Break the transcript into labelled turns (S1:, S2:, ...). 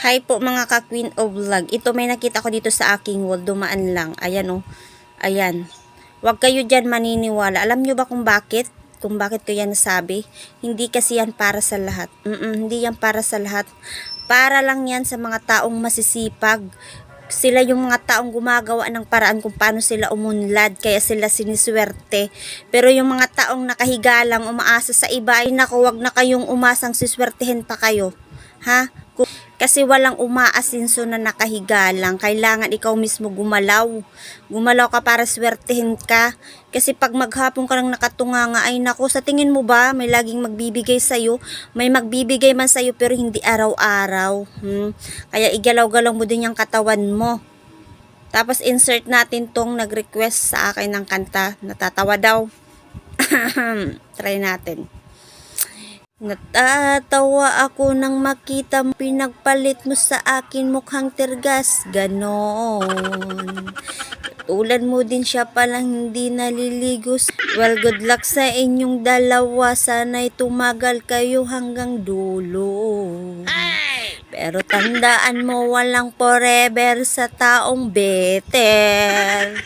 S1: Hi po mga ka-Queen of Vlog. Ito may nakita ko dito sa aking wall. Dumaan lang. Ayan oh. Ayan. Huwag kayo dyan maniniwala. Alam nyo ba kung bakit? Kung bakit ko yan nasabi? Hindi kasi yan para sa lahat. Mm-mm, hindi yan para sa lahat. Para lang yan sa mga taong masisipag. Sila yung mga taong gumagawa ng paraan kung paano sila umunlad, kaya sila siniswerte. Pero yung mga taong nakahiga lang, umaasa sa iba, ay naku, wag na kayong umasang siswertehin pa kayo. Ha? Kung- Kasi walang umaasinso na nakahiga lang. Kailangan ikaw mismo gumalaw. Gumalaw ka para swertehin ka. Kasi pag maghapon ka lang nakatunganga, ay naku, sa tingin mo ba, may laging magbibigay sa'yo? May magbibigay man sa'yo pero hindi araw-araw. Hmm? Kaya igalaw-galaw mo din yung katawan mo. Tapos insert natin tong nag-request sa akin ng kanta. Natatawa daw. Try natin. Natatawa ako nang makita mo pinagpalit mo sa akin mukhang tergas. Ganon. Tulad mo din siya palang hindi naliligo. Well, good luck sa inyong dalawa. Sana'y tumagal kayo hanggang dulo. Pero tandaan mo walang forever sa taong better.